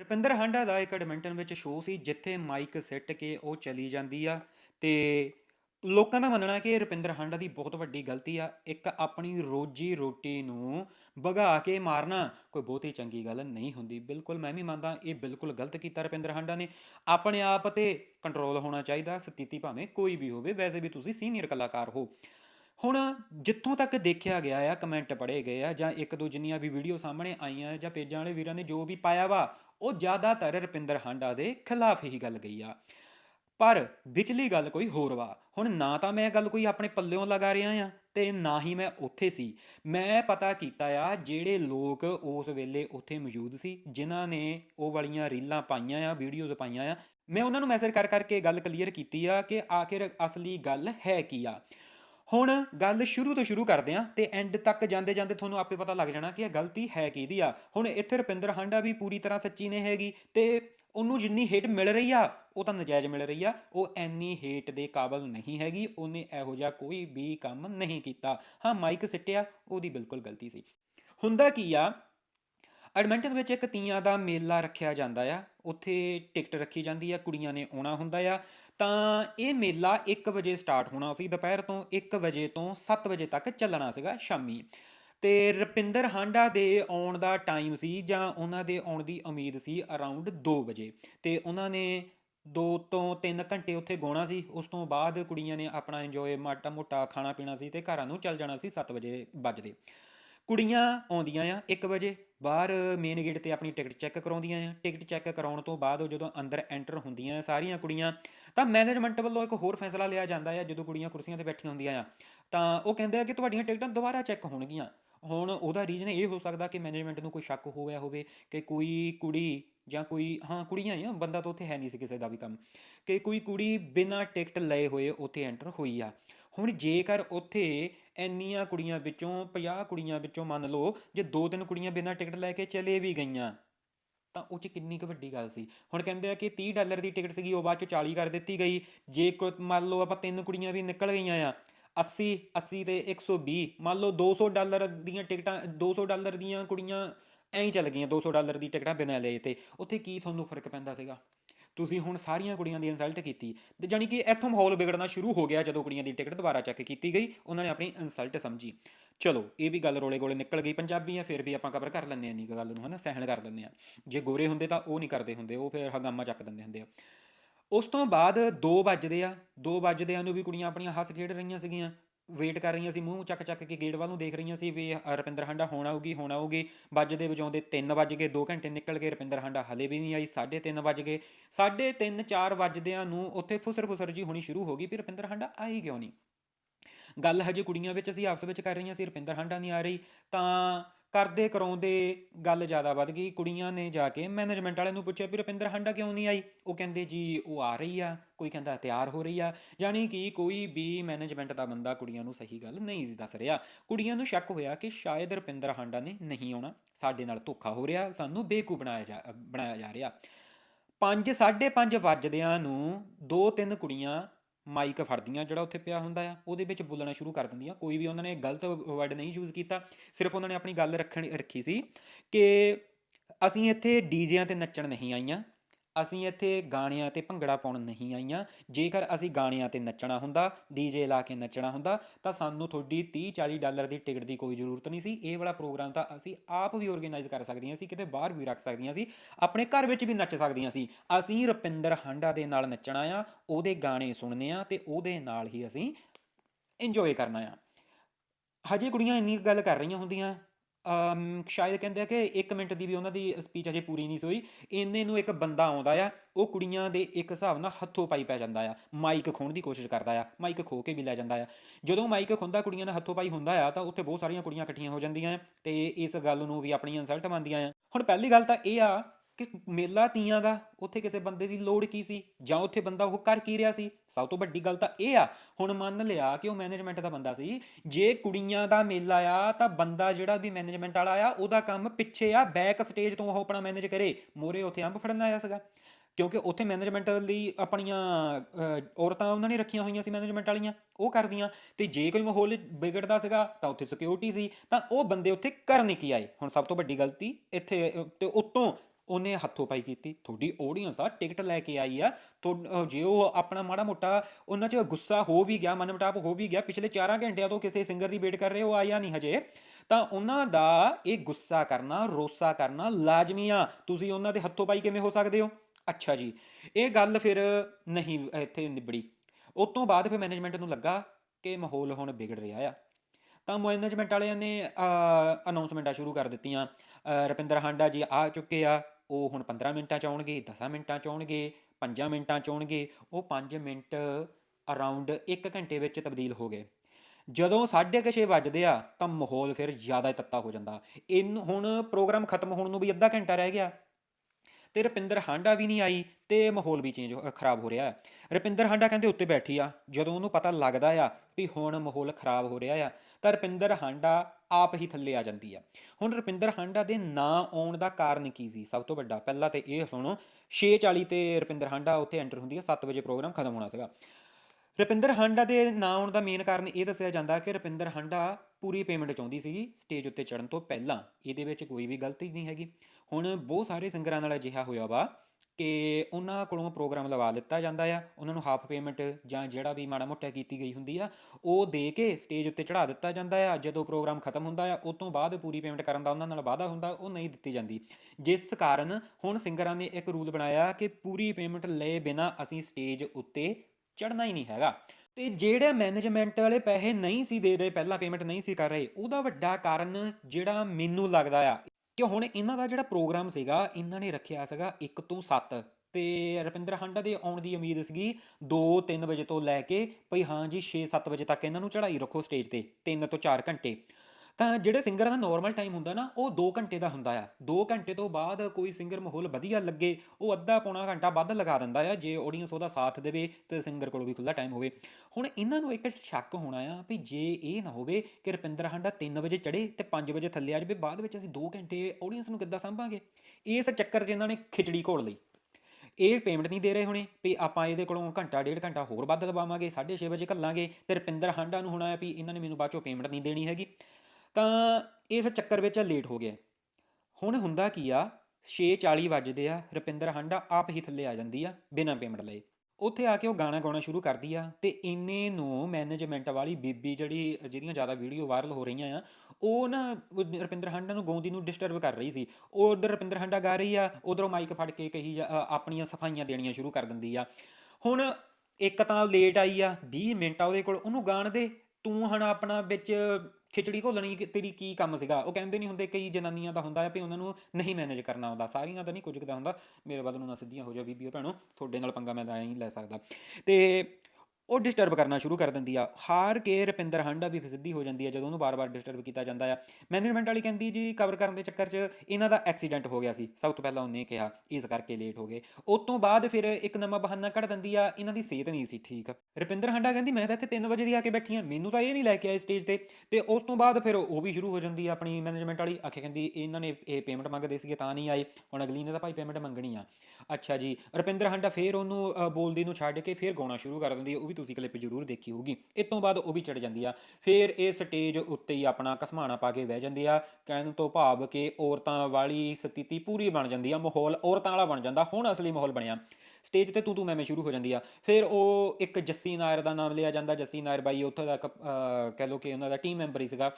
ਰੁਪਿੰਦਰ ਹਾਂਡਾ ਦਾ ਇੱਕ ਐਡਮਿੰਟਨ ਵਿੱਚ ਸ਼ੋਅ ਸੀ, ਜਿੱਥੇ ਮਾਈਕ ਸਿੱਟ ਕੇ ਉਹ ਚਲੀ ਜਾਂਦੀ ਆ ਤੇ ਲੋਕਾਂ ਦਾ ਮੰਨਣਾ ਕਿ ਰੁਪਿੰਦਰ ਹਾਂਡਾ ਦੀ ਬਹੁਤ ਵੱਡੀ ਗਲਤੀ ਆ, ਇੱਕ ਆਪਣੀ ਰੋਜੀ ਰੋਟੀ ਨੂੰ ਭਗਾ ਕੇ ਮਾਰਨਾ ਕੋਈ ਬਹੁਤੀ ਚੰਗੀ ਗੱਲ ਨਹੀਂ ਹੁੰਦੀ। ਬਿਲਕੁਲ, ਮੈਂ ਵੀ ਮੰਨਦਾ, ਇਹ ਬਿਲਕੁਲ ਗਲਤ ਕੀਤਾ ਰੁਪਿੰਦਰ ਹਾਂਡਾ ਨੇ। ਆਪਣੇ ਆਪ ਤੇ ਕੰਟਰੋਲ ਹੋਣਾ ਚਾਹੀਦਾ, ਸਥਿਤੀ ਭਾਵੇਂ ਕੋਈ ਵੀ ਹੋਵੇ, ਵੈਸੇ ਵੀ ਤੁਸੀਂ ਸੀਨੀਅਰ ਕਲਾਕਾਰ ਹੋ। ਹੁਣ ਜਿੱਥੋਂ ਤੱਕ ਦੇਖਿਆ ਗਿਆ ਆ ਕਮੈਂਟ ਪੜ੍ਹੇ ਗਏ ਆ, ਜਾਂ ਇੱਕ ਦੋ ਜਿੰਨੀਆਂ ਵੀ ਵੀਡੀਓ ਸਾਹਮਣੇ ਆਈਆਂ ਜਾਂ ਪੇਜਾਂ ਵਾਲੇ ਵੀਰਾਂ ਨੇ ਜੋ ਵੀ ਪਾਇਆ ਵਾ, ਉਹ ਜ਼ਿਆਦਾਤਰ ਰੁਪਿੰਦਰ ਹਾਂਡਾ ਦੇ ਖਿਲਾਫ ਹੀ ਗੱਲ ਗਈ ਆ। ਪਰ ਵਿਚਲੀ ਗੱਲ ਕੋਈ ਹੋਰ ਵਾ। ਹੁਣ ਨਾ ਤਾਂ ਮੈਂ ਗੱਲ ਕੋਈ ਆਪਣੇ ਪੱਲਿਓਂ ਲਗਾ ਰਿਹਾ ਆ, ਤੇ ਨਾ ਹੀ ਮੈਂ ਉੱਥੇ ਸੀ। ਮੈਂ ਪਤਾ ਕੀਤਾ ਆ, ਜਿਹੜੇ ਲੋਕ ਉਸ ਵੇਲੇ ਉੱਥੇ ਮੌਜੂਦ ਸੀ, ਜਿਨ੍ਹਾਂ ਨੇ ਉਹ ਵਾਲੀਆਂ ਰੀਲਾਂ ਪਾਈਆਂ ਆ ਵੀਡੀਓਜ਼ ਪਾਈਆਂ ਆ, ਮੈਂ ਉਹਨਾਂ ਨੂੰ ਮੈਸੇਜ ਕਰ ਕਰਕੇ ਗੱਲ ਕਲੀਅਰ ਕੀਤੀ ਆ ਕਿ ਆਖਿਰ ਅਸਲੀ ਗੱਲ ਹੈ ਕੀ ਆ। ਹੁਣ ਗੱਲ ਸ਼ੁਰੂ ਤੋਂ ਸ਼ੁਰੂ ਕਰਦੇ ਆ ਤੇ ਐਂਡ ਤੱਕ ਜਾਂਦੇ ਜਾਂਦੇ ਤੁਹਾਨੂੰ ਆਪੇ ਪਤਾ ਲੱਗ ਜਾਣਾ ਕਿ ਇਹ ਗਲਤੀ ਹੈ ਕਿਹਦੀ ਆ। ਹੁਣ ਇੱਥੇ ਰੁਪਿੰਦਰ ਹਾਂਡਾ ਵੀ ਪੂਰੀ ਤਰ੍ਹਾਂ ਸੱਚੀ ਨੇ ਹੈਗੀ ਤੇ ਉਹਨੂੰ ਜਿੰਨੀ ਹੇਟ ਮਿਲ ਰਹੀ ਆ, ਉਹ ਤਾਂ ਨਜਾਇਜ਼ ਮਿਲ ਰਹੀ ਆ। ਉਹ ਐਨੀ ਹੇਟ ਦੇ ਕਾਬਲ ਨਹੀਂ ਹੈਗੀ, ਉਹਨੇ ਇਹੋ ਜਿਹਾ ਕੋਈ ਵੀ ਕੰਮ ਨਹੀਂ ਕੀਤਾ। ਹਾਂ ਮਾਈਕ ਸਿੱਟਿਆ, ਉਹਦੀ ਬਿਲਕੁਲ ਗਲਤੀ ਸੀ। ਹੁੰਦਾ ਕੀ ਆ ਐਡਮਿੰਟਨ ਵਿੱਚ ਇੱਕ ਤੀਆਂ ਦਾ ਮੇਲਾ ਰੱਖਿਆ ਜਾਂਦਾ ਆ। ਉੱਥੇ ਟਿਕਟ ਰੱਖੀ ਜਾਂਦੀ ਆ, ਕੁੜੀਆਂ ਨੇ ਆਉਣਾ ਹੁੰਦਾ ਆ। ਤਾਂ ਇਹ ਮੇਲਾ 1 ਵਜੇ ਸਟਾਰਟ ਹੋਣਾ ਸੀ। ਦੁਪਹਿਰ ਤੋਂ 1 ਵਜੇ ਤੋਂ 7 ਵਜੇ ਤੱਕ ਚੱਲਣਾ ਸੀਗਾ ਸ਼ਾਮੀ। ਤੇ ਰੁਪਿੰਦਰ ਹਾਂਡਾ ਦੇ ਆਉਣ ਦਾ ਟਾਈਮ ਸੀ ਜਾਂ ਉਹਨਾਂ ਦੇ ਆਉਣ ਦੀ ਉਮੀਦ ਸੀ ਅਰਾਊਂਡ 2 ਵਜੇ। ਤੇ ਉਹਨਾਂ ਨੇ 2 ਤੋਂ 3 ਘੰਟੇ ਉੱਥੇ ਗਾਉਣਾ ਸੀ। ਉਸ ਤੋਂ ਬਾਅਦ ਕੁੜੀਆਂ ਨੇ ਆਪਣਾ ਇੰਜੋਏ ਮਾਟਾ ਮੋਟਾ ਖਾਣਾ ਪੀਣਾ ਸੀ ਤੇ ਘਰਾਂ ਨੂੰ ਚੱਲ ਜਾਣਾ ਸੀ 7 ਵਜੇ ਵੱਜਦੇ। ਕੁੜੀਆਂ ਆਉਂਦੀਆਂ ਆ 1 ਵਜੇ, ਬਾਹਰ ਮੇਨ ਗੇਟ ਤੇ ਆਪਣੀ ਟਿਕਟ ਚੈੱਕ ਕਰਾਉਂਦੀਆਂ ਆ। ਟਿਕਟ ਚੈੱਕ ਕਰਾਉਣ ਤੋਂ ਬਾਅਦ ਉਹ ਜਦੋਂ ਅੰਦਰ ਐਂਟਰ ਹੁੰਦੀਆਂ ਆ ਸਾਰੀਆਂ ਕੁੜੀਆਂ, ਤਾਂ ਮੈਨੇਜਮੈਂਟ ਵੱਲੋਂ ਇੱਕ ਹੋਰ ਫੈਸਲਾ ਲਿਆ ਜਾਂਦਾ ਆ, ਜਦੋਂ ਕੁੜੀਆਂ ਕੁਰਸੀਆਂ ਤੇ ਬੈਠੀਆਂ ਹੁੰਦੀਆਂ ਆ, ਤਾਂ ਉਹ ਕਹਿੰਦੇ ਆ ਕਿ ਤੁਹਾਡੀਆਂ ਟਿਕਟਾਂ ਦੁਬਾਰਾ ਚੈੱਕ ਹੋਣਗੀਆਂ। ਹੁਣ ਉਹਦਾ ਰੀਜ਼ਨ ਇਹ ਹੋ ਸਕਦਾ ਕਿ ਮੈਨੇਜਮੈਂਟ ਨੂੰ ਕੋਈ ਸ਼ੱਕ ਹੋਇਆ ਹੋਵੇ ਕਿ ਕੋਈ ਕੁੜੀ ਜਾਂ ਕੋਈ, ਹਾਂ, ਕੁੜੀਆਂ ਹੀ ਆ, ਬੰਦਾ ਤਾਂ ਉੱਥੇ ਹੈ ਨਹੀਂ ਸੀ ਕਿਸੇ ਦਾ ਵੀ ਕੰਮ। ਕਿ ਕੋਈ ਕੁੜੀ ਬਿਨਾਂ ਟਿਕਟ ਲਏ ਹੋਏ ਉੱਥੇ ਐਂਟਰ ਹੋਈ ਆ। ਹੁਣ ਜੇਕਰ ਉੱਥੇ ਇੰਨੀਆਂ ਕੁੜੀਆਂ ਵਿੱਚੋਂ 50 ਕੁੜੀਆਂ ਵਿੱਚੋਂ ਮੰਨ ਲਓ ਜੇ ਦੋ ਤਿੰਨ ਕੁੜੀਆਂ ਬਿਨਾਂ ਟਿਕਟ ਲੈ ਕੇ ਚਲੇ ਵੀ ਗਈਆਂ, ਤਾਂ ਉਹ 'ਚ ਕਿੰਨੀ ਕੁ ਵੱਡੀ ਗੱਲ ਸੀ। ਹੁਣ ਕਹਿੰਦੇ ਆ ਕਿ 30 ਡਾਲਰ ਦੀ ਟਿਕਟ ਸੀਗੀ, ਉਹ ਬਾਅਦ ਚ 40 ਕਰ ਦਿੱਤੀ ਗਈ। ਜੇ ਕੋਈ ਮੰਨ ਲਓ ਆਪਾਂ ਤਿੰਨ ਕੁੜੀਆਂ ਵੀ ਨਿਕਲ ਗਈਆਂ ਆ 80 80 ਤੇ 120 ਮੰਨ ਲਓ 200 ਡਾਲਰ ਦੀਆਂ ਟਿਕਟਾਂ 200 ਡਾਲਰ ਦੀਆਂ ਕੁੜੀਆਂ ਐਂ ਹੀ ਚੱਲ ਗਈਆਂ 200 ਡਾਲਰ ਦੀ ਟਿਕਟਾਂ ਬਿਨਾਂ ਲਏ ਤੇ। ਉੱਥੇ ਕੀ ਤੁਹਾਨੂੰ ਫ਼ਰਕ ਪੈਂਦਾ ਸੀਗਾ? ਤੁਸੀਂ ਹੁਣ ਸਾਰੀਆਂ ਕੁੜੀਆਂ ਦੀ ਇਨਸਲਟ ਕੀਤੀ। ਤੇ ਜਾਨੀ ਕਿ ਇੱਥੋਂ ਮਾਹੌਲ ਵਿਗੜਨਾ ਸ਼ੁਰੂ ਹੋ ਗਿਆ ਜਦੋਂ ਕੁੜੀਆਂ ਦੀ ਟਿਕਟ ਦੁਬਾਰਾ ਚੈੱਕ ਕੀਤੀ ਗਈ, ਉਹਨਾਂ ਨੇ ਆਪਣੀ ਇਨਸਲਟ ਸਮਝੀ। ਚਲੋ, ਇਹ ਵੀ ਗੱਲ ਰੋਲੇ ਗੋਲੇ ਨਿਕਲ ਗਈ, ਪੰਜਾਬੀ ਆ, ਫਿਰ ਵੀ ਆਪਾਂ ਕਵਰ ਕਰ ਲੈਂਦੇ ਆ ਨਹੀਂ ਗੱਲ ਨੂੰ, ਹਨਾ, ਸਹਿਣ ਕਰ ਲੈਂਦੇ ਆ। ਜੇ ਗੋਰੇ ਹੁੰਦੇ ਤਾਂ ਉਹ ਨਹੀਂ ਕਰਦੇ ਹੁੰਦੇ, ਉਹ ਫਿਰ ਹਗਾਮਾ ਚੱਕ ਦਿੰਦੇ ਹੁੰਦੇ ਆ। ਉਸ ਤੋਂ ਬਾਅਦ 2 ਵੱਜਦੇ ਆ 2 ਵੱਜਦਿਆਂ ਨੂੰ ਵੀ ਕੁੜੀਆਂ ਆਪਣੀਆਂ ਹੱਸ ਖੇਡ ਰਹੀਆਂ ਸੀਗੀਆਂ। ਵੇਟ ਕਰ ਰਹੀਆਂ ਸੀ, ਮੂੰਹ ਚੱਕ ਚੱਕ ਕੇ ਗੇਟ ਵੱਲ ਨੂੰ ਦੇਖ ਰਹੀਆਂ ਸੀ ਵੀ ਰਪਿੰਦਰ ਹਾਂਡਾ ਹੋਣ ਆਊਗੀ ਹੋਣ ਆਊਗੀ। ਵੱਜਦੇ ਵਜਾਉਂਦੇ 3 ਵੱਜ ਗਏ 2 ਘੰਟੇ ਨਿਕਲ ਗਏ, ਰਪਿੰਦਰ ਹਾਂਡਾ ਹਲੇ ਵੀ ਨਹੀਂ ਆਈ 3:30 ਵੱਜ ਗਏ। 3:30 4 ਵੱਜਦਿਆਂ ਨੂੰ ਉੱਥੇ ਫੁਸਰ ਫੁਸਰ ਜੀ ਹੋਣੀ ਸ਼ੁਰੂ ਹੋ ਗਈ ਵੀ ਰਪਿੰਦਰ ਹਾਂਡਾ ਆਈ ਕਿਉਂ ਨਹੀਂ? ਗੱਲ ਹਜੇ ਕੁੜੀਆਂ ਵਿੱਚ ਅਸੀਂ ਆਪਸ ਵਿੱਚ ਕਰ ਰਹੀਆਂ ਸੀ, ਰਪਿੰਦਰ ਹਾਂਡਾ ਨਹੀਂ ਆ ਰਹੀ, ਤਾਂ ਕਰਦੇ ਕਰਾਉਂਦੇ ਗੱਲ ਜ਼ਿਆਦਾ ਵੱਧ ਗਈ। ਕੁੜੀਆਂ ਨੇ ਜਾ ਕੇ ਮੈਨੇਜਮੈਂਟ ਵਾਲਿਆਂ ਨੂੰ ਪੁੱਛਿਆ, ਵੀ ਰੁਪਿੰਦਰ ਹਾਂਡਾ ਕਿਉਂ ਨਹੀਂ ਆਈ? ਉਹ ਕਹਿੰਦੇ, ਜੀ, ਉਹ ਆ ਰਹੀ ਆ। ਕੋਈ ਕਹਿੰਦਾ ਤਿਆਰ ਹੋ ਰਹੀ ਆ। ਯਾਨੀ ਕਿ ਕੋਈ ਵੀ ਮੈਨੇਜਮੈਂਟ ਦਾ ਬੰਦਾ ਕੁੜੀਆਂ ਨੂੰ ਸਹੀ ਗੱਲ ਨਹੀਂ ਸੀ ਦੱਸ ਰਿਹਾ। ਕੁੜੀਆਂ ਨੂੰ ਸ਼ੱਕ ਹੋਇਆ ਕਿ ਸ਼ਾਇਦ ਰੁਪਿੰਦਰ ਹਾਂਡਾ ਨੇ ਨਹੀਂ ਆਉਣਾ। ਸਾਡੇ ਨਾਲ ਧੋਖਾ ਹੋ ਰਿਹਾ। ਸਾਨੂੰ ਬੇਕੂ ਬਣਾਇਆ ਜਾ ਬਣਾਇਆ ਜਾ ਰਿਹਾ। 5 5:30 ਵੱਜਦਿਆਂ ਨੂੰ ਦੋ ਤਿੰਨ ਕੁੜੀਆਂ ਮਾਈਕ ਫੜਦੀਆਂ ਜਿਹੜਾ ਉੱਥੇ ਪਿਆ ਹੁੰਦਾ ਆ, ਉਹਦੇ ਵਿੱਚ ਬੋਲਣਾ ਸ਼ੁਰੂ ਕਰ ਦਿੰਦੀਆਂ। ਕੋਈ ਵੀ ਉਹਨਾਂ ਨੇ ਗਲਤ ਵਰਡ ਨਹੀਂ ਯੂਜ਼ ਕੀਤਾ, ਸਿਰਫ ਉਹਨਾਂ ਨੇ ਆਪਣੀ ਗੱਲ ਰੱਖਣ, ਰੱਖੀ ਸੀ ਕਿ ਅਸੀਂ ਇੱਥੇ ਡੀਜਿਆਂ ਤੇ ਨੱਚਣ ਨਹੀਂ ਆਈਆਂ। ਅਸੀਂ ਇੱਥੇ ਗਾਣਿਆਂ ਤੇ ਭੰਗੜਾ ਪਾਉਣ ਨਹੀਂ ਆਈਆਂ। ਜੇਕਰ ਅਸੀਂ ਗਾਣਿਆਂ ਤੇ ਨੱਚਣਾ ਹੁੰਦਾ ਡੀਜੇ ਲਾ ਕੇ ਨੱਚਣਾ ਹੁੰਦਾ, ਤਾਂ ਸਾਨੂੰ ਤੁਹਾਡੀ 30 40 ਡਾਲਰ ਦੀ ਟਿਕਟ ਦੀ ਕੋਈ ਜ਼ਰੂਰਤ ਨਹੀਂ ਸੀ। ਇਹ ਵਾਲਾ ਪ੍ਰੋਗਰਾਮ ਤਾਂ ਅਸੀਂ ਆਪ ਵੀ ਆਰਗੇਨਾਈਜ਼ ਕਰ ਸਕਦੀਆਂ ਸੀ, ਕਿਤੇ ਬਾਹਰ ਵੀ ਰੱਖ ਸਕਦੀਆਂ ਸੀ, ਆਪਣੇ ਘਰ ਵਿੱਚ ਵੀ ਨੱਚ ਸਕਦੀਆਂ ਸੀ। ਅਸੀਂ ਰੁਪਿੰਦਰ ਹਾਂਡਾ ਦੇ ਨਾਲ ਨੱਚਣਾ ਆ, ਉਹਦੇ ਗਾਣੇ ਸੁਣਨੇ ਆ ਤੇ ਉਹਦੇ ਨਾਲ ਹੀ ਅਸੀਂ ਇੰਜੋਏ ਕਰਨਾ ਆ। ਹਜੇ ਕੁੜੀਆਂ ਇੰਨੀ ਕੁ ਗੱਲ ਕਰ ਰਹੀਆਂ ਹੁੰਦੀਆਂ। ਸ਼ਾਇਦ ਕਹਿੰਦੇ ਆ ਕਿ 1 ਮਿੰਟ ਦੀ ਵੀ ਉਹਨਾਂ ਦੀ ਸਪੀਚ ਅਜੇ ਪੂਰੀ ਨਹੀਂ ਹੋਈ ਇੰਨੇ ਨੂੰ ਇੱਕ ਬੰਦਾ ਆਉਂਦਾ ਆ, ਉਹ ਕੁੜੀਆਂ ਦੇ ਇੱਕ ਹਿਸਾਬ ਨਾਲ ਹੱਥੋਂ ਪਾਈ ਪੈ ਜਾਂਦਾ ਆ। ਮਾਈਕ ਖੋਣ ਦੀ ਕੋਸ਼ਿਸ਼ ਕਰਦਾ ਆ, ਮਾਈਕ ਖੋ ਕੇ ਵੀ ਲੈ ਜਾਂਦਾ ਆ। ਜਦੋਂ ਮਾਈਕ ਖੁੰਦਾ ਕੁੜੀਆਂ ਨਾਲ ਹੱਥੋਂ ਪਾਈ ਹੁੰਦਾ ਆ, ਤਾਂ ਉੱਥੇ ਬਹੁਤ ਸਾਰੀਆਂ ਕੁੜੀਆਂ ਇਕੱਠੀਆਂ ਹੋ ਜਾਂਦੀਆਂ ਆ ਤੇ ਇਸ ਗੱਲ ਨੂੰ ਵੀ ਆਪਣੀ ਇਨਸਲਟ ਮੰਨਦੀਆਂ ਆ। ਹੁਣ ਪਹਿਲੀ ਗੱਲ ਤਾਂ ਇਹ ਆ ਕਿ ਮੇਲਾ ਤੀਆਂ ਦਾ, ਉੱਥੇ ਕਿਸੇ ਬੰਦੇ ਦੀ ਲੋੜ ਕੀ ਸੀ? ਜਾਂ ਉੱਥੇ ਬੰਦਾ ਉਹ ਕਰ ਕੀ ਰਿਹਾ ਸੀ? ਸਭ ਤੋਂ ਵੱਡੀ ਗੱਲ ਤਾਂ ਇਹ ਆ, ਹੁਣ ਮੰਨ ਲਿਆ ਕਿ ਉਹ ਮੈਨੇਜਮੈਂਟ ਦਾ ਬੰਦਾ ਸੀ। ਜੇ ਕੁੜੀਆਂ ਦਾ ਮੇਲਾ ਆ, ਤਾਂ ਬੰਦਾ ਜਿਹੜਾ ਵੀ ਮੈਨੇਜਮੈਂਟ ਵਾਲਾ ਆ, ਉਹਦਾ ਕੰਮ ਪਿੱਛੇ ਆ ਬੈਕ ਸਟੇਜ ਤੋਂ ਉਹ ਆਪਣਾ ਮੈਨੇਜ ਕਰੇ। ਮੋਰੇ ਉੱਥੇ ਅੰਬ ਫੜਨ ਆਇਆ ਸੀਗਾ। ਕਿਉਂਕਿ ਉੱਥੇ ਮੈਨੇਜਮੈਂਟ ਲਈ ਆਪਣੀਆਂ ਔਰਤਾਂ ਉਹਨਾਂ ਨੇ ਰੱਖੀਆਂ ਹੋਈਆਂ ਸੀ ਮੈਨੇਜਮੈਂਟ ਵਾਲੀਆਂ, ਉਹ ਕਰਦੀਆਂ। ਤੇ ਜੇ ਕੋਈ ਮਾਹੌਲ ਵਿਗੜਦਾ ਸੀਗਾ, ਤਾਂ ਉੱਥੇ ਸਿਕਿਉਰਿਟੀ ਸੀ। ਤਾਂ ਉਹ ਬੰਦੇ ਉੱਥੇ ਕਰਨ ਕੀ ਆਏ। ਹੁਣ ਸਭ ਤੋਂ ਵੱਡੀ ਗਲਤੀ ਇੱਥੇ ਤੇ ਉੱਤੋਂ ਉਹਨੇ ਹੱਥੋਂ ਪਾਈ ਕੀਤੀ। ਤੁਹਾਡੀ ਆਡੀਅנס ਆ ਟਿਕਟ ਲੈ ਕੇ ਆਈ ਆ। ਤੁਹਾ- ਜੇ ਉਹ ਆਪਣਾ ਮਾੜਾ ਮੋਟਾ ਉਹਨਾਂ 'ਚ ਗੁੱਸਾ ਹੋ ਵੀ ਗਿਆ ਮਨਮਟਾਪ ਹੋ ਵੀ ਗਿਆ, ਪਿਛਲੇ 4 ਘੰਟਿਆਂ ਤੋਂ ਕਿਸੇ ਸਿੰਗਰ ਦੀ ਵੇਟ ਕਰ ਰਹੇ ਉਹ ਆਇਆ ਨਹੀਂ ਹਜੇ, ਤਾਂ ਉਹਨਾਂ ਦਾ ਇਹ ਗੁੱਸਾ ਕਰਨਾ, ਰੋਸਾ ਕਰਨਾ ਲਾਜ਼ਮੀ ਆ। ਤੁਸੀਂ ਉਹਨਾਂ ਦੇ ਹੱਥੋਂ ਪਾਈ ਕਿਵੇਂ ਹੋ ਸਕਦੇ ਹੋ? ਅੱਛਾ ਜੀ, ਇਹ ਗੱਲ ਫਿਰ ਨਹੀਂ, ਇੱਥੇ ਨਿਬੜੀ। ਉਸ ਤੋਂ ਬਾਅਦ ਫਿਰ ਮੈਨੇਜਮੈਂਟ ਨੂੰ ਲੱਗਾ ਕਿ ਮਾਹੌਲ ਹੁਣ ਵਿਗੜ ਰਿਹਾ ਆ। ਤਾਂ ਮੈਨੇਜਮੈਂਟ ਵਾਲਿਆਂ ਨੇ ਅਨਾਉਂਸਮੈਂਟਾਂ ਸ਼ੁਰੂ ਕਰ ਦਿੱਤੀਆਂ। ਰਪਿੰਦਰ ਹਾਂਡਾ ਜੀ ਆ ਚੁੱਕੇ ਆ। ਉਹ ਹੁਣ 15 ਮਿੰਟਾਂ ਚ ਆਉਣਗੇ 10 ਮਿੰਟਾਂ ਚ ਆਉਣਗੇ 5 ਮਿੰਟਾਂ ਚ ਆਉਣਗੇ, ਉਹ 5 ਮਿੰਟ ਅਰਾਊਂਡ 1 ਘੰਟੇ ਵਿੱਚ ਤਬਦੀਲ ਹੋ ਗਏ। ਜਦੋਂ 6:30 ਵੱਜਦੇ ਆ, ਤਾਂ ਮਾਹੌਲ ਫਿਰ ਜ਼ਿਆਦਾ ਤੱਤਾ ਹੋ ਜਾਂਦਾ। ਇਨ ਹੁਣ ਪ੍ਰੋਗਰਾਮ ਖਤਮ ਹੋਣ ਨੂੰ ਵੀ ਅੱਧਾ ਘੰਟਾ ਰਹਿ ਗਿਆ। ਤੇ ਰੁਪਿੰਦਰ ਹਾਂਡਾ ਵੀ ਨਹੀਂ ਆਈ ਤੇ ਮਾਹੌਲ ਵੀ ਚੇਂਜ ਖਰਾਬ ਹੋ ਰਿਹਾ। ਹੈ ਰੁਪਿੰਦਰ ਹਾਂਡਾ ਕਹਿੰਦੇ ਉੱਤੇ ਬੈਠੀ ਆ। ਜਦੋਂ ਉਹਨੂੰ ਪਤਾ ਲੱਗਦਾ ਆ ਵੀ ਹੁਣ ਮਾਹੌਲ ਖਰਾਬ ਹੋ ਰਿਹਾ ਆ, ਤਾਂ ਰਪਿੰਦਰ ਹਾਂਡਾ ਆਪ ਹੀ ਥੱਲੇ ਆ ਜਾਂਦੀ ਆ। ਹੁਣ ਰੁਪਿੰਦਰ ਹਾਂਡਾ ਦੇ ਨਾਂ ਆਉਣ ਦਾ ਕਾਰਨ ਕੀ ਸੀ? ਸਭ ਤੋਂ ਵੱਡਾ, ਪਹਿਲਾਂ ਤੇ ਇਹ ਸੁਣੋ 6:40 ਤੇ ਰੁਪਿੰਦਰ ਹਾਂਡਾ ਉੱਥੇ ਐਂਟਰ ਹੁੰਦੀ ਆ 7 ਵਜੇ ਪ੍ਰੋਗਰਾਮ ਖਤਮ ਹੋਣਾ ਸੀਗਾ। ਰੁਪਿੰਦਰ ਹਾਂਡਾ ਦੇ ਨਾਂ ਆਉਣ ਦਾ ਮੇਨ ਕਾਰਨ ਇਹ ਦੱਸਿਆ ਜਾਂਦਾ ਕਿ ਰੁਪਿੰਦਰ ਹਾਂਡਾ ਪੂਰੀ ਪੇਮੈਂਟ ਚਾਹੁੰਦੀ ਸੀਗੀ ਸਟੇਜ ਉੱਤੇ ਚੜਨ ਤੋਂ ਪਹਿਲਾਂ। ਇਹਦੇ ਵਿੱਚ ਕੋਈ ਵੀ ਗਲਤੀ ਨਹੀਂ ਹੈਗੀ। ਹੁਣ ਬਹੁਤ ਸਾਰੇ ਸਿੰਗਰਾਂ ਨਾਲ ਅਜਿਹਾ ਹੋਇਆ ਵਾ ਕਿ ਉਹਨਾਂ ਕੋਲੋਂ ਪ੍ਰੋਗਰਾਮ ਲਵਾ ਦਿੱਤਾ ਜਾਂਦਾ ਆ, ਉਹਨਾਂ ਨੂੰ ਹਾਫ ਪੇਮੈਂਟ ਜਾਂ ਜਿਹੜਾ ਵੀ ਮਾੜਾ ਮੋਟਾ ਕੀਤੀ ਗਈ ਹੁੰਦੀ ਆ, ਉਹ ਦੇ ਕੇ ਸਟੇਜ ਉੱਤੇ ਚੜਾ ਦਿੱਤਾ ਜਾਂਦਾ ਆ। ਜਦੋਂ ਪ੍ਰੋਗਰਾਮ ਖਤਮ ਹੁੰਦਾ ਆ, ਉਸ ਤੋਂ ਬਾਅਦ ਪੂਰੀ ਪੇਮੈਂਟ ਕਰਨ ਦਾ ਉਹਨਾਂ ਨਾਲ ਵਾਅਦਾ ਹੁੰਦਾ, ਉਹ ਨਹੀਂ ਦਿੱਤੀ ਜਾਂਦੀ। ਜਿਸ ਕਾਰਨ ਹੁਣ ਸਿੰਗਰਾਂ ਨੇ ਇੱਕ ਰੂਲ ਬਣਾਇਆ ਕਿ ਪੂਰੀ ਪੇਮੈਂਟ ਲਏ ਬਿਨਾ ਅਸੀਂ ਸਟੇਜ ਉੱਤੇ ਚੜਨਾ ਹੀ ਨਹੀਂ ਹੈਗਾ। ਤੇ ਜਿਹੜੇ ਮੈਨੇਜਮੈਂਟ ਵਾਲੇ ਪੈਸੇ ਨਹੀਂ ਸੀ ਦੇ ਰਹੇ, ਪਹਿਲਾਂ ਪੇਮੈਂਟ ਨਹੀਂ ਸੀ ਕਰ ਰਹੇ, ਉਹਦਾ ਵੱਡਾ ਕਾਰਨ ਜਿਹੜਾ ਮੈਨੂੰ ਲੱਗਦਾ ਆ ਕਿ ਹੁਣ ਇਹਨਾਂ ਦਾ ਜਿਹੜਾ ਪ੍ਰੋਗਰਾਮ ਸੀਗਾ, ਇਹਨਾਂ ਨੇ ਰੱਖਿਆ ਸੀਗਾ 1 ਤੋਂ 7 ਤੇ ਰਪਿੰਦਰ ਹਾਂਡਾ ਦੇ ਆਉਣ ਦੀ ਉਮੀਦ ਸੀਗੀ 2-3 ਵਜੇ ਤੋਂ ਲੈ ਕੇ, ਭਈ ਹਾਂ ਜੀ 6-7 ਵਜੇ ਤੱਕ ਇਹਨਾਂ ਨੂੰ ਚੜਾਈ ਰੱਖੋ ਸਟੇਜ ਤੇ 3 ਤੋਂ 4 ਘੰਟੇ। ਤਾਂ ਜਿਹੜੇ ਸਿੰਗਰ ਦਾ ਨੋਰਮਲ ਟਾਈਮ ਹੁੰਦਾ ਨਾ, ਉਹ 2 ਘੰਟੇ ਦਾ ਹੁੰਦਾ ਆ। 2 ਘੰਟੇ ਤੋਂ ਬਾਅਦ ਕੋਈ ਸਿੰਗਰ ਮਾਹੌਲ ਵਧੀਆ ਲੱਗੇ, ਉਹ ਅੱਧਾ ਪੌਣਾ ਘੰਟਾ ਵੱਧ ਲਗਾ ਦਿੰਦਾ ਆ, ਜੇ ਆਡੀਅנס ਉਹਦਾ ਸਾਥ ਦੇਵੇ ਤੇ ਸਿੰਗਰ ਕੋਲ ਵੀ ਖੁੱਲਾ ਟਾਈਮ ਹੋਵੇ। ਹੁਣ ਇਹਨਾਂ ਨੂੰ ਇੱਕ ਸ਼ੱਕ ਹੋਣਾ ਆ ਵੀ ਜੇ ਇਹ ਨਾ ਹੋਵੇ ਕਿ ਰਪਿੰਦਰ ਹਾਂਡਾ 3 ਵਜੇ ਚੜੇ ਤੇ 5 ਵਜੇ ਥੱਲੇ ਆ ਜਾਵੇ, ਬਾਅਦ ਵਿੱਚ ਅਸੀਂ 2 ਘੰਟੇ ਆਡੀਅנס ਨੂੰ ਕਿੱਦਾਂ ਸੰਭਾਂਗੇ? ਇਸ ਚੱਕਰ 'ਚ ਇਹਨਾਂ ਨੇ ਖਿਚੜੀ ਘੋਲ ਲਈ। ਇਹ ਪੇਮੈਂਟ ਨਹੀਂ ਦੇ ਰਹੇ ਹੋਣੇ ਵੀ ਆਪਾਂ ਇਹਦੇ ਕੋਲੋਂ ਘੰਟਾ, ਡੇਢ ਘੰਟਾ ਹੋਰ ਵੱਧ ਦਬਾਵਾਂਗੇ 6:30 ਵਜੇ ਘੱਲਾਂਗੇ ਤੇ ਰਪਿੰਦਰ ਹਾਂਡਾ ਨੂੰ ਹੋਣਾ ਹੈ ਵੀ ਇਹਨਾਂ ਨੇ ਮੈਨੂੰ ਬਾਅਦ ਚੋਂ ਪੇਮੈਂਟ ਨਹੀਂ ਦੇਣੀ ਹੈਗੀ। ਤਾਂ ਇਸ ਚੱਕਰ ਵਿੱਚ ਲੇਟ ਹੋ ਗਿਆ। ਹੁਣ ਹੁੰਦਾ ਕੀ ਆ? 6:40 ਵੱਜਦੇ ਆ, ਰੁਪਿੰਦਰ ਹਾਂਡਾ ਆਪ ਹੀ ਥੱਲੇ ਆ ਜਾਂਦੀ ਆ, ਬਿਨਾਂ ਪੇਮੈਂਟ ਲਏ। ਉੱਥੇ ਆ ਕੇ ਉਹ ਗਾਣਾ ਗਾਉਣਾ ਸ਼ੁਰੂ ਕਰਦੀ ਆ ਤੇ ਇੰਨੇ ਨੂੰ ਮੈਨੇਜਮੈਂਟ ਵਾਲੀ ਬੀਬੀ ਜਿਹੜੀ, ਜਿਹਦੀਆਂ ਜ਼ਿਆਦਾ ਵੀਡੀਓ ਵਾਇਰਲ ਹੋ ਰਹੀਆਂ ਆ, ਉਹ ਨਾ ਰੁਪਿੰਦਰ ਹਾਂਡਾ ਨੂੰ ਗਾਉਂਦੀ ਨੂੰ ਡਿਸਟਰਬ ਕਰ ਰਹੀ ਸੀ। ਉਹ ਉਧਰ ਰੁਪਿੰਦਰ ਹਾਂਡਾ ਗਾ ਰਹੀ ਆ, ਉਧਰੋਂ ਮਾਈਕ ਫੜ ਕੇ ਕਹੀ ਆਪਣੀਆਂ ਸਫਾਈਆਂ ਦੇਣੀਆਂ ਸ਼ੁਰੂ ਕਰ ਦਿੰਦੀ ਆ। ਹੁਣ ਇੱਕ ਤਾਂ ਲੇਟ ਆਈ ਆ 20 ਮਿੰਟ ਆ ਉਹਦੇ ਕੋਲ, ਉਹਨੂੰ ਗਾਣ ਦੇ, ਤੂੰ ਹਣ ਆਪਣਾ ਵਿੱਚ ਖਿਚੜੀ ਘੋਲਣੀ ਕਿ ਤੇਰੀ ਕੀ ਕੰਮ ਸੀਗਾ? ਉਹ ਕਹਿੰਦੇ ਨਹੀਂ ਹੁੰਦੇ ਕਈ ਜਨਾਨੀਆਂ ਦਾ ਹੁੰਦਾ ਹੈ ਵੀ ਉਹਨਾਂ ਨੂੰ ਨਹੀਂ ਮੈਨੇਜ ਕਰਨਾ ਆਉਂਦਾ ਸਾਰੀਆਂ ਦਾ ਨਹੀਂ ਕੁਝ ਕੁ ਹੁੰਦਾ। ਮੇਰੇ ਵੱਲ ਨੂੰ ਨਾ ਸਿੱਧੀਆਂ ਹੋ ਜਾ ਬੀਬੀਓ, ਭੈਣੋ, ਤੁਹਾਡੇ ਨਾਲ ਪੰਗਾ ਮੈਂ ਤਾਂ ਹੀ ਲੈ ਸਕਦਾ। ਤੇ ਉਹ ਡਿਸਟਰਬ ਕਰਨਾ ਸ਼ੁਰੂ ਕਰ ਦਿੰਦੀ ਆ। ਹਾਰ ਕੇ ਰਪਿੰਦਰ ਹਾਂਡਾ ਵੀ ਫਿਰ ਸਿੱਧੀ ਹੋ ਜਾਂਦੀ ਆ, ਜਦੋਂ ਉਹਨੂੰ ਬਾਰ-ਬਾਰ ਡਿਸਟਰਬ ਕੀਤਾ ਜਾਂਦਾ ਆ। ਮੈਨੇਜਮੈਂਟ ਵਾਲੀ ਕਹਿੰਦੀ ਜੀ ਕਵਰ ਕਰਨ ਦੇ ਚੱਕਰ 'ਚ ਇਹਨਾਂ ਦਾ ਐਕਸੀਡੈਂਟ ਹੋ ਗਿਆ ਸੀ। ਸਭ ਤੋਂ ਪਹਿਲਾਂ ਉਹਨੇ ਕਿਹਾ, ਇਸ ਕਰਕੇ ਲੇਟ ਹੋ ਗਏ। ਉਸ ਤੋਂ ਬਾਅਦ ਫਿਰ ਇੱਕ ਨਵਾਂ ਬਹਾਨਾ ਕੱਢ ਦਿੰਦੀ ਆ, ਇਹਨਾਂ ਦੀ ਸਿਹਤ ਨਹੀਂ ਸੀ ਠੀਕ। ਰਪਿੰਦਰ ਹਾਂਡਾ ਕਹਿੰਦੀ, ਮੈਂ ਤਾਂ ਇੱਥੇ 3 ਵਜੇ ਦੀ ਆ ਕੇ ਬੈਠੀ ਆ, ਮੈਨੂੰ ਤਾਂ ਇਹ ਨਹੀਂ ਲੈ ਕੇ ਆਏ ਸਟੇਜ ਤੇ। ਤੇ ਉਸ ਤੋਂ ਬਾਅਦ ਫਿਰ ਉਹ ਵੀ ਸ਼ੁਰੂ ਹੋ ਜਾਂਦੀ ਆ ਆਪਣੀ ਮੈਨੇਜਮੈਂਟ ਵਾਲੀ, ਆਖੇ ਕਹਿੰਦੀ, ਇਹਨਾਂ ਨੇ ਇਹ ਪੇਮੈਂਟ ਮੰਗਦੇ ਸੀਗੇ ਤਾਂ ਨਹੀਂ ਆਏ, ਹੁਣ ਅਗਲੀ ਨੇ ਤਾਂ ਭਾਈ ਪੇਮੈਂਟ ਮੰਗਣੀ ਆ। ਅੱਛਾ ਜੀ, ਰਪਿੰਦਰ ਹਾਂਡਾ ਫੇਰ ਉਹਨੂੰ ਬੋਲਦੀ ਨੂੰ ਛੱਡ ਕੇ ਫੇਰ ਗਾਉਣਾ ਸ਼ੁਰੂ ਕਰ ਦਿੰਦੀ ਆ। ਉਹ ਵੀ ਤੁਸੀਂ ਕਲਿੱਪ ਜ਼ਰੂਰ ਦੇਖੀ ਹੋਊਗੀ। ਇਸ ਤੋਂ ਬਾਅਦ ਉਹ ਵੀ ਚੜ ਜਾਂਦੀ ਆ। ਫਿਰ ਇਹ ਸਟੇਜ ਉੱਤੇ ਹੀ ਆਪਣਾ ਕਸਮਾਣਾ ਪਾ ਕੇ ਬਹਿ ਜਾਂਦੀ ਆ। ਕਹਿਣ ਤੋਂ ਭਾਵ ਕਿ ਔਰਤਾਂ ਵਾਲੀ ਸਥਿਤੀ ਪੂਰੀ ਬਣ ਜਾਂਦੀ ਆ। ਮਾਹੌਲ ਔਰਤਾਂ ਵਾਲਾ ਬਣ ਜਾਂਦਾ। ਹੁਣ ਅਸਲੀ ਮਾਹੌਲ ਬਣਿਆ। ਸਟੇਜ ਤੇ ਤੂੰ ਤੂੰ ਮੈਂ ਮੈਂ ਸ਼ੁਰੂ ਹੋ ਜਾਂਦੀ ਆ। ਫਿਰ ਉਹ ਇੱਕ ਜੱਸੀ ਨਾਇਰ ਦਾ ਨਾਮ ਲਿਆ ਜਾਂਦਾ। ਜੱਸੀ ਨਾਇਰ ਬਾਈ ਉੱਥੇ ਦਾ ਇੱਕ, ਕਹਿ ਲਓ ਕਿ ਉਹਨਾਂ ਦਾ ਟੀਮ ਮੈਂਬਰ ਹੀ ਸੀਗਾ।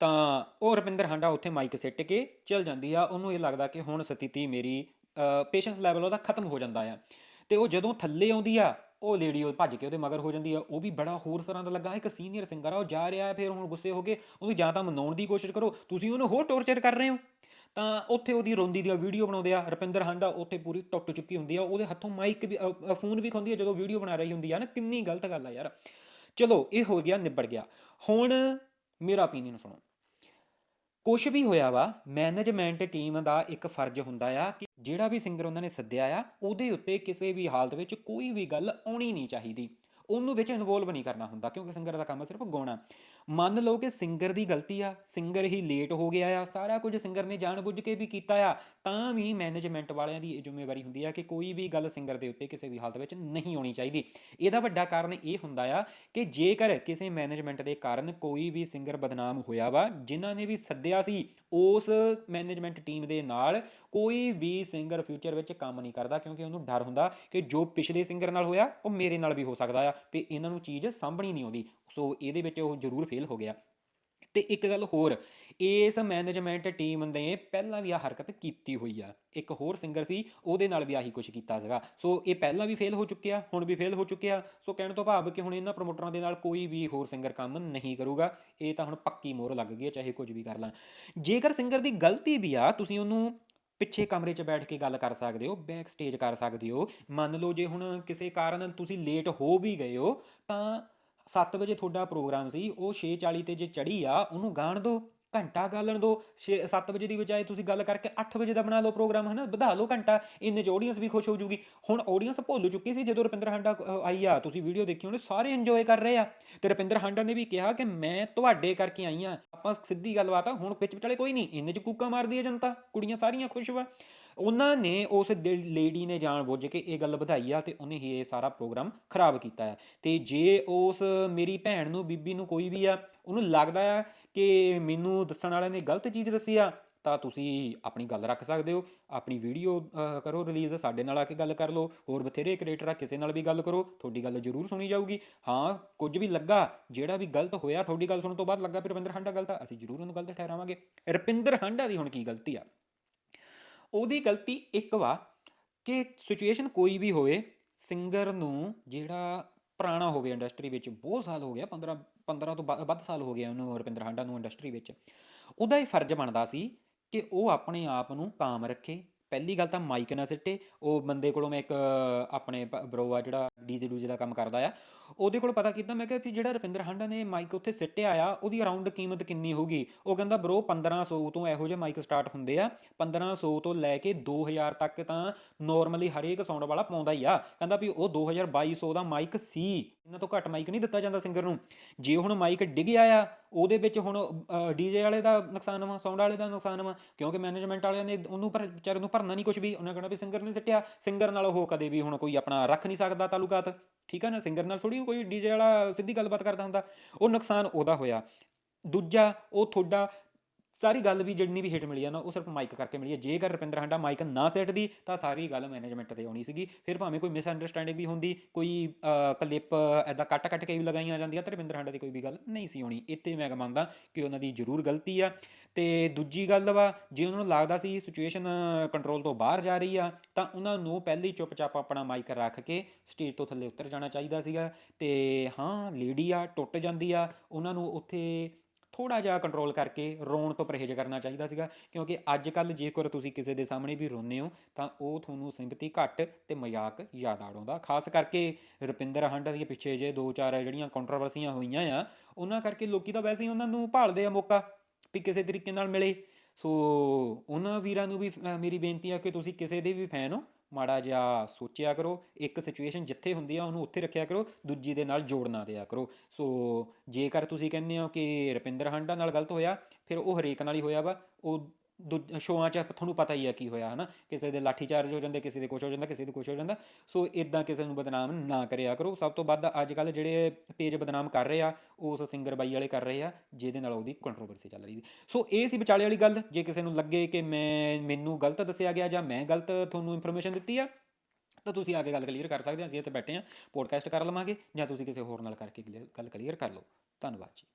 ਤਾਂ ਉਹ ਰੁਪਿੰਦਰ ਹਾਂਡਾ ਉੱਥੇ ਮਾਈਕ ਸਿੱਟ ਕੇ ਚੱਲ ਜਾਂਦੀ ਆ। ਉਹਨੂੰ ਇਹ ਲੱਗਦਾ ਕਿ ਹੁਣ ਸਥਿਤੀ ਮੇਰੀ ਪੇਸ਼ੈਂਸ ਲੈਵਲ ਉਹਦਾ ਖਤਮ ਹੋ ਜਾਂਦਾ ਆ। ਤੇ ਉਹ ਜਦੋਂ ਥੱਲੇ ਆਉਂਦੀ ਆ ਉਹ ਲੇਡੀ ਉਹ ਭੱਜ ਕੇ ਉਹਦੇ ਮਗਰ ਹੋ ਜਾਂਦੀ ਆ, ਉਹ ਵੀ ਬੜਾ ਹੋਰ ਤਰ੍ਹਾਂ ਦਾ ਲੱਗਾ, ਇੱਕ ਸੀਨੀਅਰ ਸਿੰਗਰ ਆ, ਉਹ ਜਾ ਰਿਹਾ ਫਿਰ ਹੁਣ ਗੁੱਸੇ ਹੋ ਕੇ ਉਹਨੂੰ ਜਾਂ ਤਾਂ ਮਨਾਉਣ ਦੀ ਕੋਸ਼ਿਸ਼ ਕਰੋ, ਤੁਸੀਂ ਉਹਨੂੰ ਹੋਰ ਟੌਰਚਰ ਕਰ ਰਹੇ ਹੋ। ਤਾਂ ਉੱਥੇ ਉਹਦੀ ਰੋਂਦੀ ਦੀ ਵੀਡੀਓ ਬਣਾਉਂਦੇ ਆ, ਰਪਿੰਦਰ ਹਾਂਡਾ ਉੱਥੇ ਪੂਰੀ ਟੁੱਟ ਚੁੱਕੀ ਹੁੰਦੀ ਆ, ਉਹਦੇ ਹੱਥੋਂ ਮਾਈਕ ਵੀ ਫੋਨ ਵੀ ਖੁੰਦੀ ਆ, ਜਦੋਂ ਵੀਡੀਓ ਬਣਾ ਰਹੀ ਹੁੰਦੀ ਆ ਨਾ, ਕਿੰਨੀ ਗਲਤ ਗੱਲ ਆ ਯਾਰ। ਚਲੋ, ਇਹ ਹੋ ਗਿਆ, ਨਿਬੜ ਗਿਆ। ਹੁਣ ਮੇਰਾ opinion ਸੁਣੋ। ਕੁਛ ਵੀ ਹੋਇਆ ਵਾ ਮੈਨੇਜਮੈਂਟ ਟੀਮ ਦਾ ਇੱਕ ਫਰਜ਼ ਹੁੰਦਾ ਆ ਕਿ ਜਿਹੜਾ ਵੀ ਸਿੰਗਰ ਉਹਨਾਂ ਨੇ ਸੱਦਿਆ ਆ, ਉਹਦੇ ਉੱਤੇ ਕਿਸੇ ਵੀ ਹਾਲਤ ਵਿੱਚ ਕੋਈ ਵੀ ਗੱਲ ਆਉਣੀ ਨਹੀਂ ਚਾਹੀਦੀ। ਉਹਨੂੰ ਵਿੱਚ ਇਨਵੋਲਵ ਨਹੀਂ ਕਰਨਾ ਹੁੰਦਾ, ਕਿਉਂਕਿ ਸਿੰਗਰ ਦਾ ਕੰਮ ਸਿਰਫ ਗਾਉਣਾ। ਮੰਨ ਲਓ ਕਿ ਸਿੰਗਰ ਦੀ ਗਲਤੀ ਆ ਸਿੰਗਰ ਹੀ ਲੇਟ ਹੋ ਗਿਆ ਆ, ਸਾਰਾ ਕੁਝ ਸਿੰਗਰ ਨੇ ਜਾਣਬੁੱਝ ਕੇ ਵੀ ਕੀਤਾ ਆ, ਤਾਂ ਵੀ ਮੈਨੇਜਮੈਂਟ ਵਾਲਿਆਂ ਦੀ ਇਹ ਜ਼ਿੰਮੇਵਾਰੀ ਹੁੰਦੀ ਆ ਕਿ ਕੋਈ ਵੀ ਗੱਲ ਸਿੰਗਰ ਦੇ ਉੱਤੇ ਕਿਸੇ ਵੀ ਹਾਲਤ ਵਿੱਚ ਨਹੀਂ ਹੋਣੀ ਚਾਹੀਦੀ। ਇਹਦਾ ਵੱਡਾ ਕਾਰਨ ਇਹ ਹੁੰਦਾ ਆ ਕਿ ਜੇਕਰ ਕਿਸੇ ਮੈਨੇਜਮੈਂਟ ਦੇ ਕਾਰਨ ਕੋਈ ਵੀ ਸਿੰਗਰ ਬਦਨਾਮ ਹੋਇਆ ਵਾ, ਜਿਨ੍ਹਾਂ ਨੇ ਵੀ ਸੱਦਿਆ ਸੀ, ਉਸ ਮੈਨੇਜਮੈਂਟ ਟੀਮ ਦੇ ਨਾਲ ਕੋਈ ਵੀ ਸਿੰਗਰ ਫਿਊਚਰ ਵਿੱਚ ਕੰਮ ਨਹੀਂ ਕਰਦਾ, ਕਿਉਂਕਿ ਉਹਨੂੰ ਡਰ ਹੁੰਦਾ ਕਿ ਜੋ ਪਿਛਲੇ ਸਿੰਗਰ ਨਾਲ ਹੋਇਆ, ਉਹ ਮੇਰੇ ਨਾਲ ਵੀ ਹੋ ਸਕਦਾ ਆ। ਵੀ ਇਹਨਾਂ ਨੂੰ ਚੀਜ਼ ਸਾਂਭਣੀ ਨਹੀਂ ਆਉਂਦੀ। ਸੋ ਇਹਦੇ ਵਿੱਚ ਉਹ ਜ਼ਰੂਰ ਫੇਲ ਹੋ ਗਿਆ। ਤੇ ਇੱਕ ਗੱਲ ਹੋਰ, ਇਸ ਮੈਨੇਜਮੈਂਟ ਟੀਮ ਨੇ ਪਹਿਲਾਂ ਵੀ ਆ ਹਰਕਤ ਕੀਤੀ ਹੋਈ ਆ। ਇੱਕ ਹੋਰ ਸਿੰਗਰ ਸੀ, ਉਹਦੇ ਨਾਲ ਵੀ ਆਹੀ ਕੁਝ ਕੀਤਾ ਸੀਗਾ। ਸੋ ਇਹ ਪਹਿਲਾਂ ਵੀ ਫੇਲ ਹੋ ਚੁੱਕਿਆ, ਹੁਣ ਵੀ ਫੇਲ ਹੋ ਚੁੱਕਿਆ। ਸੋ ਕਹਿਣ ਤੋਂ ਭਾਵ ਕਿ ਹੁਣ ਇਹਨਾਂ ਪ੍ਰਮੋਟਰਾਂ ਦੇ ਨਾਲ ਕੋਈ ਵੀ ਹੋਰ ਸਿੰਗਰ ਕੰਮ ਨਹੀਂ ਕਰੂਗਾ। ਇਹ ਤਾਂ ਹੁਣ ਪੱਕੀ ਮੋਹਰ ਲੱਗ ਗਈ ਹੈ ਚਾਹੇ ਕੁਝ ਵੀ ਕਰ ਲੈਣ। ਜੇਕਰ ਸਿੰਗਰ ਦੀ ਗਲਤੀ ਵੀ ਆ, ਤੁਸੀਂ ਉਹਨੂੰ ਪਿੱਛੇ ਕਮਰੇ 'ਚ ਬੈਠ ਕੇ ਗੱਲ ਕਰ ਸਕਦੇ ਹੋ ਬੈਕ ਸਟੇਜ ਕਰ ਸਕਦੇ ਹੋ। ਮੰਨ ਲਓ ਜੇ ਹੁਣ ਕਿਸੇ ਕਾਰਨ ਤੁਸੀਂ ਲੇਟ ਹੋ ਵੀ ਗਏ ਹੋ, ਤਾਂ 7 ਵਜੇ ਤੁਹਾਡਾ ਪ੍ਰੋਗਰਾਮ ਸੀ, ਉਹ 6:40 ਤੇ ਜੇ ਚੜੀ ਆ, ਉਹਨੂੰ ਗਾਣ ਦਿਓ ਘੰਟਾ ਗਾਲਣ ਦੋ 6 7 ਵਜੇ ਦੀ ਬਜਾਏ ਤੁਸੀਂ ਗੱਲ ਕਰਕੇ 8 ਵਜੇ ਦਾ ਬਣਾ ਲਓ ਪ੍ਰੋਗਰਾਮ ਹੈ ਨਾ ਵਧਾ ਲਓ ਘੰਟਾ, ਇੰਨੇ ਚ ਆਡੀਅנס ਵੀ ਖੁਸ਼ ਹੋ ਜੂਗੀ। ਹੁਣ ਆਡੀਅנס ਭੁੱਲ ਚੁੱਕੀ ਸੀ ਜਦੋਂ ਰਪਿੰਦਰ ਹਾਂਡਾ ਆਈ ਆ, ਤੁਸੀਂ ਵੀਡੀਓ ਦੇਖੀ ਉਹਨੇ ਸਾਰੇ ਇੰਜੋਏ ਕਰ ਰਹੇ ਆ। ਤੇ ਰਪਿੰਦਰ ਹਾਂਡਾ ਨੇ ਵੀ ਕਿਹਾ ਕਿ ਮੈਂ ਤੁਹਾਡੇ ਕਰਕੇ ਆਈ ਆ। ਆਪਾਂ ਸਿੱਧੀ ਗੱਲਬਾਤ ਆ, ਹੁਣ ਪਿੱਛ ਵਿਚਾਲੇ ਕੋਈ ਨਹੀਂ, ਇੰਨੇ ਚ ਕੂਕਾ ਮਾਰਦੀ ਆ ਜਨਤਾ, ਕੁੜੀਆਂ ਸਾਰੀਆਂ ਖੁਸ਼ ਵਾ। ਉਹਨਾਂ ਨੇ ਉਸ ਲੇਡੀ ਨੇ ਜਾਣ ਬੁੱਝ ਕੇ ਇਹ ਗੱਲ ਵਧਾਈ ਆ ਤੇ ਉਹਨੇ ਹੀ ਇਹ ਸਾਰਾ ਪ੍ਰੋਗਰਾਮ ਖਰਾਬ ਕੀਤਾ ਆ। ਤੇ ਜੇ ਉਸ ਮੇਰੀ ਭੈਣ ਨੂੰ, ਬੀਬੀ ਨੂੰ ਕੋਈ ਵੀ ਆ ਉਹਨੂੰ ਲੱਗਦਾ ਆ ਕਿ ਮੈਨੂੰ ਦੱਸਣ ਵਾਲਿਆਂ ਨੇ ਗਲਤ ਚੀਜ਼ ਦੱਸੀ ਆ, ਤਾਂ ਤੁਸੀਂ ਆਪਣੀ ਗੱਲ ਰੱਖ ਸਕਦੇ ਹੋ। ਆਪਣੀ ਵੀਡੀਓ ਕਰੋ ਰਿਲੀਜ਼ ਸਾਡੇ ਨਾਲ ਆ ਕੇ ਗੱਲ ਕਰ ਲਓ। ਹੋਰ ਬਥੇਰੇ ਕ੍ਰੀਏਟਰ ਆ, ਕਿਸੇ ਨਾਲ ਵੀ ਗੱਲ ਕਰੋ, ਤੁਹਾਡੀ ਗੱਲ ਜ਼ਰੂਰ ਸੁਣੀ ਜਾਊਗੀ। ਹਾਂ, ਕੁਝ ਵੀ ਲੱਗਾ, ਜਿਹੜਾ ਵੀ ਗਲਤ ਹੋਇਆ, ਤੁਹਾਡੀ ਗੱਲ ਸੁਣਨ ਤੋਂ ਬਾਅਦ ਲੱਗਾ ਵੀ ਰੁਪਿੰਦਰ ਹਾਂਡਾ ਗਲਤ ਆ, ਅਸੀਂ ਜ਼ਰੂਰ ਉਹਨੂੰ ਗਲਤ ਠਹਿਰਾਵਾਂਗੇ। ਰੁਪਿੰਦਰ ਹਾਂਡਾ ਦੀ ਹੁਣ ਕੀ ਗਲਤੀ ਆ? ਉਹਦੀ ਗਲਤੀ ਇੱਕ ਵਾ ਕਿ ਸਿਚੁਏਸ਼ਨ ਕੋਈ ਵੀ ਹੋਵੇ ਸਿੰਗਰ ਨੂੰ ਜਿਹੜਾ ਪੁਰਾਣਾ ਹੋਵੇ ਇੰਡਸਟਰੀ ਵਿੱਚ, ਬਹੁਤ ਸਾਲ ਹੋ ਗਿਆ 15 15 ਤੋਂ ਵੱਧ- ਵੱਧ ਸਾਲ ਹੋ ਗਏ ਉਹਨੂੰ ਰੁਪਿੰਦਰ ਹਾਂਡਾ ਨੂੰ ਇੰਡਸਟਰੀ ਵਿੱਚ। ਉਹਦਾ ਇਹ ਫਰਜ਼ ਬਣਦਾ ਸੀ ਕਿ ਉਹ ਆਪਣੇ ਆਪ ਨੂੰ ਕਾਮ ਰੱਖੇ। ਪਹਿਲੀ ਗੱਲ ਤਾਂ ਮਾਈਕ ਨਾ ਸਿੱਟੇ। ਉਹ ਬੰਦੇ ਕੋਲੋਂ ਮੈਂ ਇੱਕ, ਆਪਣੇ ਬਰੋ ਆ ਜਿਹੜਾ ਡੀਜੇ ਡੂਜੇ ਦਾ ਕੰਮ ਕਰਦਾ ਆ। ਉਹਦੇ ਕੋਲ ਪਤਾ ਕੀਤਾ ਮੈਂ ਕਿਹਾ ਵੀ ਜਿਹੜਾ ਰਪਿੰਦਰ ਹਾਂਡਾ ਨੇ ਮਾਈਕ ਉੱਥੇ ਸਿੱਟਿਆ ਆ, ਉਹਦੀ ਅਰਾਊਂਡ ਕੀਮਤ ਕਿੰਨੀ ਹੋਊਗੀ? ਉਹ ਕਹਿੰਦਾ ਬਰੋ 1500 ਤੋਂ ਇਹੋ ਜਿਹੇ ਮਾਈਕ ਸਟਾਰਟ ਹੁੰਦੇ ਆ। 1500 ਤੋਂ ਲੈ ਕੇ 2000 ਤੱਕ ਤਾਂ ਨਾਰਮਲੀ ਹਰੇਕ ਸਾਊਂਡ ਵਾਲਾ ਪਾਉਂਦਾ ਹੀ ਆ। ਕਹਿੰਦਾ ਵੀ ਉਹ 2200 ਦਾ ਮਾਈਕ ਸੀ। ਇਹਨਾਂ ਤੋਂ ਘੱਟ ਮਾਈਕ ਨਹੀਂ ਦਿੱਤਾ ਜਾਂਦਾ ਸਿੰਗਰ ਨੂੰ। ਜੇ ਹੁਣ ਮਾਈਕ ਡਿੱਗਿਆ ਆ, ਉਹਦੇ ਵਿੱਚ ਹੁਣ ਡੀਜੇ ਵਾਲੇ ਦਾ ਨੁਕਸਾਨ ਵਾ ਸਾਊਂਡ ਵਾਲੇ ਦਾ ਨੁਕਸਾਨ ਵਾ, ਕਿਉਂਕਿ ਮੈਨੇਜਮੈਂਟ ਵਾਲਿਆਂ ਨੇ ਉਹਨੂੰ ਪਰ ਵਿਚਾਰੇ ਨੂੰ ਭਰਨਾ ਨਹੀਂ ਕੁਝ ਵੀ। ਉਹਨਾਂ ਕਹਿੰਦਾ ਵੀ ਸਿੰਗਰ ਨੇ ਸਿੱਟਿਆ। ਸਿੰਗਰ ਨਾਲ ਉਹ ਕਦੇ ਵੀ ਹੁਣ ਕੋਈ ਆਪਣਾ ਰੱਖ ਨਹੀਂ ਸਕਦਾ ਤਾਲੁਕਾਤ ਠੀਕ ਆ ਨਾ ਸਿੰਗਰ ਨਾਲ ਥੋੜੀ ਕੋਈ ਡੀਜੇ ਵਾਲਾ ਸਿੱਧੀ ਗੱਲਬਾਤ ਕਰਦਾ ਹੁੰਦਾ, ਉਹ ਨੁਕਸਾਨ ਉਹਦਾ ਹੋਇਆ। ਦੂਜਾ, ਉਹ ਤੁਹਾਡਾ ਸਾਰੀ ਗੱਲ ਵੀ ਜਿੰਨੀ ਵੀ ਹਿੱਟ ਮਿਲੀ ਆ ਨਾ, ਉਹ ਸਿਰਫ ਮਾਈਕ ਕਰਕੇ ਮਿਲੀ ਹੈ ਜੇਕਰ ਰੁਪਿੰਦਰ ਹਾਂਡਾ ਮਾਈਕ ਨਾ ਸੈੱਟਦੀ, ਤਾਂ ਸਾਰੀ ਗੱਲ ਮੈਨੇਜਮੈਂਟ ਤੇ ਆਉਣੀ ਸੀਗੀ। ਫਿਰ ਭਾਵੇਂ ਕੋਈ ਮਿਸ ਅੰਡਰਸਟੈਂਡਿੰਗ ਵੀ ਹੁੰਦੀ, ਕੋਈ ਕਲਿੱਪ ਐਦਾਂ ਕੱਟ ਕੱਟ ਕੇ ਵੀ ਲਗਾਈਆਂ ਜਾਂਦੀਆਂ, ਤੇ ਰੁਪਿੰਦਰ ਹਾਂਡਾ ਦੀ ਕੋਈ ਵੀ ਗੱਲ ਨਹੀਂ ਸੀ ਹੋਣੀ ਇੱਥੇ ਮੈਂ ਮੰਨਦਾ ਕਿ ਉਹਨਾਂ ਦੀ ਜ਼ਰੂਰ ਗਲਤੀ ਆ। ਤੇ ਦੂਜੀ ਗੱਲ ਵਾ, ਜੇ ਉਹਨਾਂ ਨੂੰ ਲੱਗਦਾ ਸੀ ਸਿਚੁਏਸ਼ਨ ਕੰਟਰੋਲ ਤੋਂ ਬਾਹਰ ਜਾ ਰਹੀ ਆ, ਤਾਂ ਉਹਨਾਂ ਨੂੰ ਪਹਿਲੀ ਹੀ ਚੁੱਪਚਾਪ ਆਪਣਾ ਮਾਈਕ ਰੱਖ ਕੇ ਸਟੇਜ ਤੋਂ ਥੱਲੇ ਉਤਰ ਜਾਣਾ ਚਾਹੀਦਾ ਸੀਗਾ। ਤੇ ਹਾਂ, ਲੇਡੀ ਆ, ਟੁੱਟ ਜਾਂਦੀ ਆ। ਉਹਨਾਂ ਨੂੰ ਉੱਥੇ ਥੋੜਾ ਜਿਹਾ ਕੰਟਰੋਲ ਕਰਕੇ ਰੋਣ ਤੋਂ ਪਰਹੇਜ਼ ਕਰਨਾ ਚਾਹੀਦਾ ਸੀਗਾ ਕਿਉਂਕਿ ਅੱਜ ਕੱਲ ਜੇਕਰ ਤੁਸੀਂ ਕਿਸੇ ਦੇ ਸਾਹਮਣੇ ਵੀ ਰੋਨੇ ਹੋ ਤਾਂ ਉਹ ਤੁਹਾਨੂੰ ਸਿੰਪਤੀ ਘੱਟ ਤੇ ਮਜ਼ਾਕ ਯਾਦ ਆਉਂਦਾ ਖਾਸ ਕਰਕੇ ਰੁਪਿੰਦਰ ਹਾਂਡਾ ਦੇ ਪਿੱਛੇ ਜੇ ਦੋ ਚਾਰ ਜਿਹੜੀਆਂ ਕੰਟਰੋਵਰਸੀਆਂ ਹੋਈਆਂ ਆ ਉਹਨਾਂ ਕਰਕੇ ਲੋਕੀ ਤਾਂ ਵੈਸੇ ਹੀ ਉਹਨਾਂ ਨੂੰ ਭਾਲਦੇ ਆ ਮੌਕਾ ਵੀ ਕਿਸੇ ਤਰੀਕੇ ਨਾਲ ਮਿਲੇ। ਸੋ ਉਹਨਾਂ ਵੀਰਾਂ ਨੂੰ ਵੀ ਅ, ਮੇਰੀ ਬੇਨਤੀ ਆ ਕਿ ਤੁਸੀਂ ਕਿਸੇ ਦੇ ਵੀ ਫੈਨ ਹੋ ਮਾੜਾ ਜਿਹਾ ਸੋਚਿਆ ਕਰੋ, ਇੱਕ ਸਿਚੁਏਸ਼ਨ ਜਿੱਥੇ ਹੁੰਦੀ ਆ ਉਹਨੂੰ ਉੱਥੇ ਰੱਖਿਆ ਕਰੋ, ਦੂਜੀ ਦੇ ਨਾਲ ਜੋੜਨਾ ਦਿਆ ਕਰੋ। ਸੋ ਜੇਕਰ ਤੁਸੀਂ ਕਹਿੰਦੇ ਹੋ ਕਿ ਰਪਿੰਦਰ ਹਾਂਡਾ ਨਾਲ ਗਲਤ ਹੋਇਆ, ਫਿਰ ਉਹ ਹਰੇਕ ਨਾਲ ਹੀ ਹੋਇਆ ਵਾ, ਉਹ ਸ਼ੋਆਂ 'ਚ ਤੁਹਾਨੂੰ ਪਤਾ ਹੀ ਹੈ ਕੀ ਹੋਇਆ, ਹਨਾ? ਕਿਸੇ ਦੇ ਲਾਠੀ ਚਾਰਜ ਹੋ ਜਾਂਦੇ, ਕਿਸੇ ਦੇ ਕੁਛ ਹੋ ਜਾਂਦਾ, ਕਿਸੇ ਦੇ ਕੁਛ ਹੋ ਜਾਂਦਾ। ਸੋ ਇਦਾਂ ਕਿਸੇ ਨੂੰ ਬਦਨਾਮ ਨਾ ਕਰਿਆ ਕਰੋ। ਸਭ ਤੋਂ ਵੱਧ ਅੱਜ ਕੱਲ ਜਿਹੜੇ ਪੇਜ ਬਦਨਾਮ ਕਰ ਰਹੇ ਆ ਉਸ ਸਿੰਗਰ ਬਾਈ ਵਾਲੇ ਕਰ ਰਹੇ ਆ, ਜਿਹਦੇ ਨਾਲ ਉਹਦੀ ਕੰਟਰੋਵਰਸੀ ਚੱਲ ਰਹੀ ਸੀ। ਸੋ ਇਹ ਸੀ ਵਿਚਾਲੇ ਵਾਲੀ ਗੱਲ। ਜੇ ਕਿਸੇ ਨੂੰ ਲੱਗੇ ਕਿ ਮੈਂ, ਮੈਨੂੰ ਗਲਤ ਦੱਸਿਆ ਗਿਆ ਜਾਂ ਮੈਂ ਗਲਤ ਤੁਹਾਨੂੰ ਇਨਫੋਰਮੇਸ਼ਨ ਦਿੱਤੀ ਆ, ਤਾਂ ਤੁਸੀਂ ਆ ਕੇ ਗੱਲ ਕਲੀਅਰ ਕਰ ਸਕਦੇ ਹਾਂ ਅਸੀਂ ਇੱਥੇ ਬੈਠੇ ਹਾਂ ਪੋਡਕਾਸਟ ਕਰ ਲਵਾਂਗੇ ਜਾਂ ਤੁਸੀਂ ਕਿਸੇ ਹੋਰ ਨਾਲ ਕਰਕੇ clear- ਗੱਲ ਕਲੀਅਰ ਕਰ ਲਓ। ਧੰਨਵਾਦ ਜੀ।